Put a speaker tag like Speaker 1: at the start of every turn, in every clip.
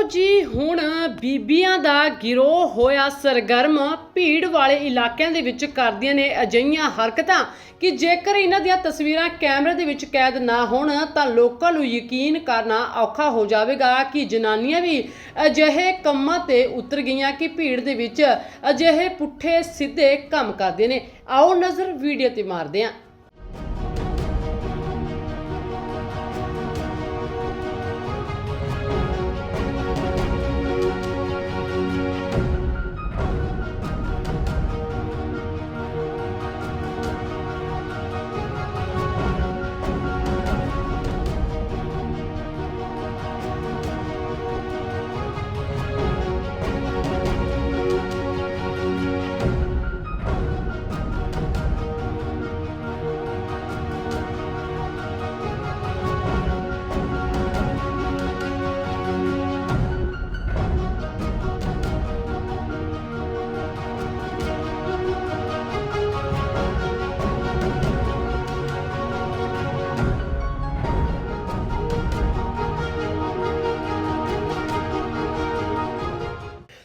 Speaker 1: ਲਓ ਜੀ, ਹੁਣ ਬੀਬੀਆਂ ਦਾ ਗਿਰੋਹ ਹੋਇਆ ਸਰਗਰਮ। ਭੀੜ ਵਾਲੇ ਇਲਾਕਿਆਂ ਦੇ ਵਿੱਚ ਕਰਦੀਆਂ ਨੇ ਅਜਈਆਂ ਹਰਕਤਾਂ ਕਿ ਜੇਕਰ ਇਹਨਾਂ ਦੀਆਂ ਤਸਵੀਰਾਂ ਕੈਮਰੇ ਦੇ ਵਿੱਚ ਕੈਦ ਨਾ ਹੋਣ, ਤਾਂ ਲੋਕਾਂ ਨੂੰ ਯਕੀਨ ਕਰਨਾ ਔਖਾ ਹੋ ਜਾਵੇਗਾ ਕਿ ਜਨਾਨੀਆਂ ਵੀ ਅਜਿਹੇ ਕੰਮਾਂ ਤੇ ਉਤਰ ਗਈਆਂ ਕਿ ਭੀੜ ਦੇ ਵਿੱਚ ਅਜਿਹੇ ਪੁੱਠੇ ਸਿੱਧੇ ਕੰਮ ਕਰਦੇ ਨੇ। ਆਓ ਨਜ਼ਰ ਵੀਡੀਓ ਤੇ ਮਾਰਦੇ ਹਾਂ।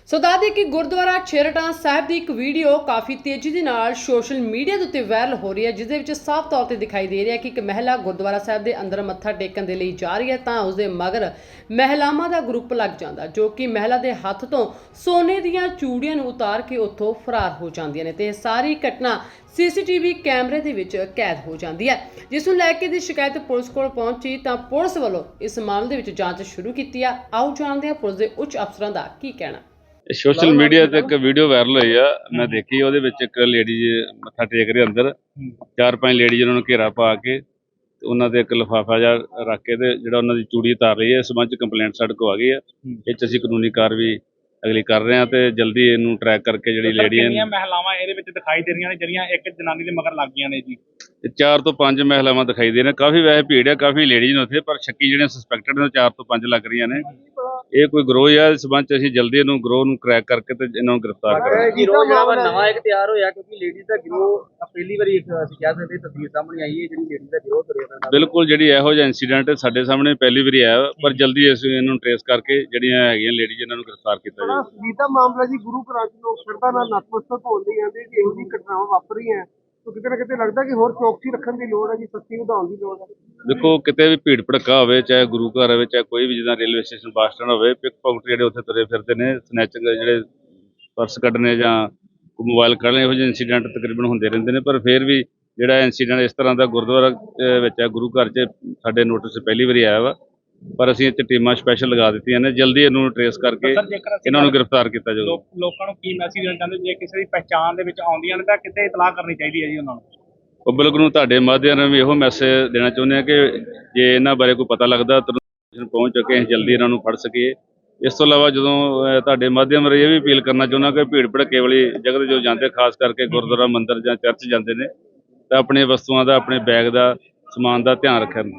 Speaker 1: ਸੋ ਦੱਸਦੇ ਕਿ ਗੁਰਦੁਆਰਾ ਛੇਰਟਾਂ ਸਾਹਿਬ ਦੀ ਇੱਕ ਵੀਡੀਓ ਕਾਫੀ ਤੇਜ਼ੀ ਦੇ ਨਾਲ ਸੋਸ਼ਲ ਮੀਡੀਆ ਦੇ ਉੱਤੇ ਵਾਇਰਲ ਹੋ ਰਹੀ ਹੈ, ਜਿਸ ਦੇ ਵਿੱਚ ਸਾਫ਼ ਤੌਰ ਤੇ ਦਿਖਾਈ ਦੇ ਰਿਹਾ ਕਿ ਇੱਕ ਮਹਿਲਾ ਗੁਰਦੁਆਰਾ ਸਾਹਿਬ ਦੇ ਅੰਦਰ ਮੱਥਾ ਟੇਕਣ ਦੇ ਲਈ ਜਾ ਰਹੀ ਹੈ, ਤਾਂ ਉਸ ਦੇ ਮਗਰ ਮਹਿਲਾਵਾਂ ਦਾ ਗਰੁੱਪ ਲੱਗ ਜਾਂਦਾ, ਜੋ ਕਿ ਮਹਿਲਾ ਦੇ ਹੱਥ ਤੋਂ ਸੋਨੇ ਦੀਆਂ ਚੂੜੀਆਂ ਨੂੰ ਉਤਾਰ ਕੇ ਉੱਥੋਂ ਫਰਾਰ ਹੋ ਜਾਂਦੀਆਂ ਨੇ ਤੇ ਇਹ ਸਾਰੀ ਘਟਨਾ ਸੀਸੀਟੀਵੀ ਕੈਮਰੇ ਦੇ ਵਿੱਚ ਕੈਦ ਹੋ ਜਾਂਦੀ ਹੈ। ਜਿਸ ਨੂੰ ਲੈ ਕੇ ਦੀ ਸ਼ਿਕਾਇਤ ਪੁਲਿਸ ਕੋਲ ਪਹੁੰਚੀ, ਤਾਂ ਪੁਲਿਸ ਵੱਲੋਂ ਇਸ ਮਾਮਲੇ ਦੇ ਵਿੱਚ ਜਾਂਚ ਸ਼ੁਰੂ ਕੀਤੀ ਆ। ਆਓ ਜਾਣਦੇ ਹਾਂ ਪੁਲਿਸ ਦੇ ਉੱਚ ਅਫਸਰਾਂ ਦਾ ਕੀ ਕਹਿਣਾ।
Speaker 2: ਸੋਸ਼ਲ ਮੀਡੀਆ ਤੇ ਇੱਕ ਵੀਡੀਓ ਵਾਇਰਲ ਹੋਈ ਆ ਮੈਂ ਦੇਖੀ ਉਹਦੇ ਵਿੱਚ ਇੱਕ ਲੇਡੀ ਮੱਥਾ ਟੇਕ ਰਹੀ ਅੰਦਰ। ਚਾਰ ਪੰਜ ਲੇਡੀ ਉਹਨਾਂ ਨੂੰ ਘੇਰਾ ਪਾ ਕੇ ਤੇ ਉਹਨਾਂ ਤੇ ਇੱਕ ਲਿਫਾਫਾ ਜਿਹਾ ਰੱਖ ਕੇ ਤੇ ਜਿਹੜਾ ਉਹਨਾਂ ਦੀ ਚੂੜੀ ਉਤਾਰ ਰਹੀ ਹੈ ਇਸ ਸੰਬੰਧ ਚ ਕੰਪਲੇਂਟ ਸਾਡੇ ਕੋਲ ਆ ਗਈ ਆ ਇਹ ਚ ਅਸੀਂ ਕਾਨੂੰਨੀ ਕਾਰਵਾਈ ਅਗਲੀ ਕਰ ਰਹੇ ਹਾਂ ਤੇ ਜਲਦੀ ਇਹਨੂੰ ਟਰੈਕ ਕਰਕੇ ਜਿਹੜੀ ਲੇਡੀ
Speaker 3: ਕਿੰਨੀਆਂ
Speaker 2: ਹੈ
Speaker 3: ਮਹਿਲਾਵਾਂ ਇਹਦੇ ਵਿੱਚ ਦਿਖਾਈ ਦੇ ਰਹੀਆਂ ਨੇ ਜਿਹੜੀਆਂ ਇੱਕ ਜਨਾਨੀ ਦੇ ਮਗਰ ਲੱਗ ਗਈਆਂ ਨੇ ਜੀ?
Speaker 2: ਤੇ ਚਾਰ ਤੋਂ ਪੰਜ ਮਹਿਲਾਵਾਂ ਦਿਖਾਈ ਦੇ ਨੇ। ਕਾਫੀ ਵੈਸੇ ਭੀੜ ਹੈ ਕਾਫੀ ਲੇਡੀਜ਼ ਨੇ ਉੱਥੇ ਪਰ ਸ਼ੱਕੀ ਜਿਹੜੇ ਸਸਪੈਕਟਡ ਨੇ ਚਾਰ ਤੋਂ ਪੰਜ ਲੱਗ ਰਹੀਆਂ ਨੇ। ਇਹ ਕੋਈ ਗਰੋਹ ਹੈ ਇਸ ਸੰਬੰਧ ਚ ਅਸੀਂ ਜਲਦੀ ਇਹਨੂੰ ਗਰੋਹ ਨੂੰ ਕ੍ਰੈਕ ਕਰਕੇ ਤੇ ਇਹਨਾਂ ਨੂੰ ਗ੍ਰਿਫਤਾਰ ਕਰਾਂਗੇ।
Speaker 4: ਗਿਰੋਹ ਜਿਹੜਾ ਨਵਾਂ ਇੱਕ ਤਿਆਰ ਹੋਇਆ ਕਿਉਂਕਿ ਲੇਡੀਜ਼ ਦਾ ਗਿਰੋਹ ਪਹਿਲੀ ਵਾਰੀ ਇੱਕ ਅਸੀਂ ਕਹਿ ਸਕਦੇ ਤਸਵੀਰ ਸਾਹਮਣੇ ਆਈ ਹੈ ਜਿਹੜੀ ਲੇਡੀਜ਼ ਦਾ ਗਿਰੋਹ ਤੁਰਿਆ ਦਾ
Speaker 2: ਬਿਲਕੁਲ ਜਿਹੜੀ ਇਹੋ ਜਿਹਾ ਇਨਸੀਡੈਂਟ ਸਾਡੇ ਸਾਹਮਣੇ ਪਹਿਲੀ ਵਾਰੀ ਆਇਆ ਪਰ ਜਲਦੀ ਅਸੀਂ ਇਹਨੂੰ ਟ੍ਰੇਸ ਕਰਕੇ ਜਿਹੜੀਆਂ ਹੈਗੀਆਂ ਲੇਡੀਜ਼ ਇਹਨਾਂ ਨੂੰ ਗ੍ਰਿਫਤਾਰ ਕੀਤਾ ਜਾਵੇ
Speaker 4: ਸੀਤਾ ਮਾਮਲਾ ਜੀ ਗੁਰੂ ਘਰਾਂ ਚ ਲੋਕ ਸ਼ਰਧਾ ਨਾਲ ਨਤਮਸਤਕ ਹੋਣਦੇ ਜਾਂਦੇ ਕਿ ਇਹੋ ਜਿਹੀ ਘਟਨਾਵਾਂ ਵਾਪਰ ਰਹੀਆਂ ਤਾਂ ਕਿਤੇ ਨਾ ਕਿਤੇ ਲੱਗਦਾ ਕਿ ਹੋਰ ਚੌਕਸੀ ਰੱਖਣ ਦੀ ਲੋੜ ਹੈ ਜੀ ਸਖਤੀ ਵਧਾਉਣ ਦੀ ਲੋੜ ਹੈ।
Speaker 2: ਦੇਖੋ, ਕਿਤੇ ਵੀ ਭੀੜ ਭੜਕਾ ਹੋਵੇ, ਚਾਹੇ ਗੁਰੂ ਘਰ ਹੋਵੇ, ਚਾਹੇ ਕੋਈ ਵੀ ਜਿੱਦਾਂ ਰੇਲਵੇ ਸਟੇਸ਼ਨ, ਬੱਸ ਸਟੈਂਡ ਹੋਵੇ ਪਿਕ ਪਾਕਟ ਜਿਹੜੇ ਉੱਥੇ ਤੁਰੇ ਫਿਰਦੇ ਨੇ ਸਨੈਚਿੰਗ ਜਿਹੜੇ ਪਰਸ ਕੱਢਣੇ ਜਾਂ ਮੋਬਾਈਲ ਕੱਢਣੇ, ਇਹੋ ਜਿਹੇ ਇਨਸੀਡੈਂਟ ਤਕਰੀਬਨ ਹੁੰਦੇ ਰਹਿੰਦੇ ਨੇ, ਪਰ ਫਿਰ ਵੀ ਜਿਹੜਾ ਇਨਸੀਡੈਂਟ ਇਸ ਤਰ੍ਹਾਂ ਦਾ ਗੁਰਦੁਆਰਾ ਵਿੱਚ ਹੈ, ਗੁਰੂ ਘਰ 'ਚ ਸਾਡੇ ਨੋਟਿਸ ਪਹਿਲੀ ਵਾਰੀ ਆਇਆ ਵਾ ਪਰ ਅਸੀਂ ਇਹ 'ਚ ਟੀਮਾਂ ਸਪੈਸ਼ਲ ਲਗਾ ਦਿੱਤੀਆਂ ਨੇ ਜਲਦੀ ਇਹਨੂੰ ਟ੍ਰੇਸ ਕਰਕੇ ਇਹਨਾਂ ਨੂੰ ਗ੍ਰਿਫਤਾਰ ਕੀਤਾ ਜਾਊਗਾ।
Speaker 3: ਲੋਕ- ਨੂੰ ਕੀ ਮੈਸੇਜ ਦੇਣਾ ਚਾਹੁੰਦੇ ਜੇ ਕਿਸੇ ਦੀ ਪਹਿਚਾਣ ਦੇ ਵਿੱਚ ਆਉਂਦੀਆਂ ਨੇ ਤਾਂ ਕਿਤੇ ਇਤਲਾਹ ਕਰਨੀ ਚਾਹੀਦੀ ਹੈ ਜੀ ਉਹਨਾਂ ਨੂੰ?
Speaker 2: ਪਬਲਿਕ ਨੂੰ ਤੁਹਾਡੇ ਮਾਧਿਅਮ ਰਾਹੀਂ ਵੀ ਇਹੋ ਮੈਸੇਜ ਦੇਣਾ ਚਾਹੁੰਦੇ ਆ ਕਿ ਜੇ ਇਹਨਾਂ ਬਾਰੇ ਕੋਈ ਪਤਾ ਲੱਗਦਾ ਤੁਰੰਤ ਪਹੁੰਚ ਕੇ ਅਸੀਂ ਜਲਦੀ ਇਹਨਾਂ ਨੂੰ ਫੜ ਸਕੀਏ। ਇਸ ਤੋਂ ਇਲਾਵਾ ਜਦੋਂ ਤੁਹਾਡੇ ਮਾਧਿਅਮ ਰਾਹੀਂ ਇਹ ਵੀ ਅਪੀਲ ਕਰਨਾ ਚਾਹੁੰਦਾ ਕਿ ਭੀੜ ਭੜਕੇ ਵਾਲੀ ਜਗ੍ਹਾ ਤੇ ਜੋ ਜਾਂਦੇ ਖਾਸ ਕਰਕੇ ਗੁਰਦੁਆਰਾ ਮੰਦਿਰ ਜਾਂ ਚਰਚ ਜਾਂਦੇ ਨੇ ਤਾਂ ਆਪਣੇ ਵਸਤੂਆਂ ਦਾ ਆਪਣੇ ਬੈਗ ਦਾ ਸਮਾਨ ਦਾ ਧਿਆਨ ਰੱਖਣ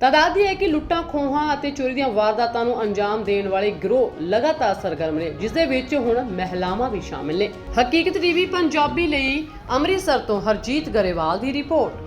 Speaker 1: ਤਾਂ ਦੱਸਦੀ ਹੈ ਕਿ ਲੁੱਟਾਂ, ਖੋਹਾਂ ਅਤੇ ਚੋਰੀ ਦੀਆਂ ਵਾਰਦਾਤਾਂ ਨੂੰ ਅੰਜਾਮ ਦੇਣ ਵਾਲੇ ਗਿਰੋਹ ਲਗਾਤਾਰ ਸਰਗਰਮ ਨੇ, ਜਿਸ ਦੇ ਵਿੱਚ ਹੁਣ ਮਹਿਲਾਵਾਂ ਵੀ ਸ਼ਾਮਿਲ ਨੇ। ਹਕੀਕਤ ਟੀਵੀ ਪੰਜਾਬੀ ਲਈ ਅੰਮ੍ਰਿਤਸਰ ਤੋਂ ਹਰਜੀਤ ਗਰੇਵਾਲ ਦੀ ਰਿਪੋਰਟ।